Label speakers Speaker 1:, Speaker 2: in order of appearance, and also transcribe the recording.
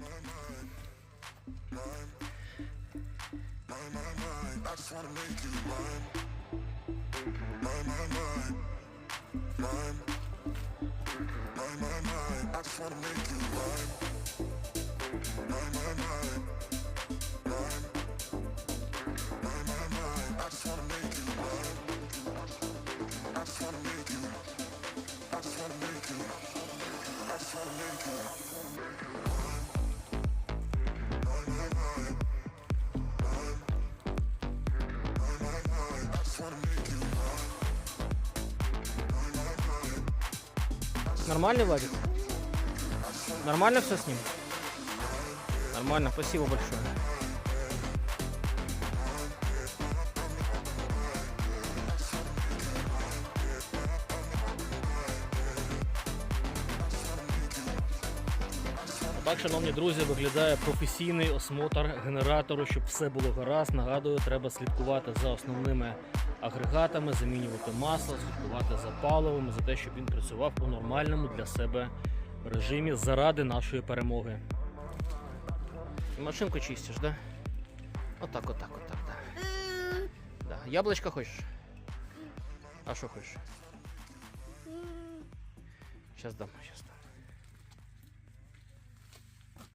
Speaker 1: my mind, mine. Mine, mine, mine. I just wanna make you mine. Mine, mine, mine, mine. Mine, mine, mine. I just wanna make you mine. Mine, mine, mine, mine. Mine, mine, mine. I just wanna make you mine. I just wanna make you. I just wanna make you. I just wanna make you. Нормальный Владик? Нормально все с ним? Нормально, спасибо большое. Так, шановні друзі, виглядає професійний осмотр генератору, щоб все було гаразд. Нагадую, треба слідкувати за основними агрегатами, замінювати масло, слідкувати за паливом, за те, щоб він працював у нормальному для себе режимі заради нашої перемоги. Машинку чистиш, да? Отак, отак, отак, да. да. Яблочко хочеш? А що хочеш? Сейчас дам, сейчас дам.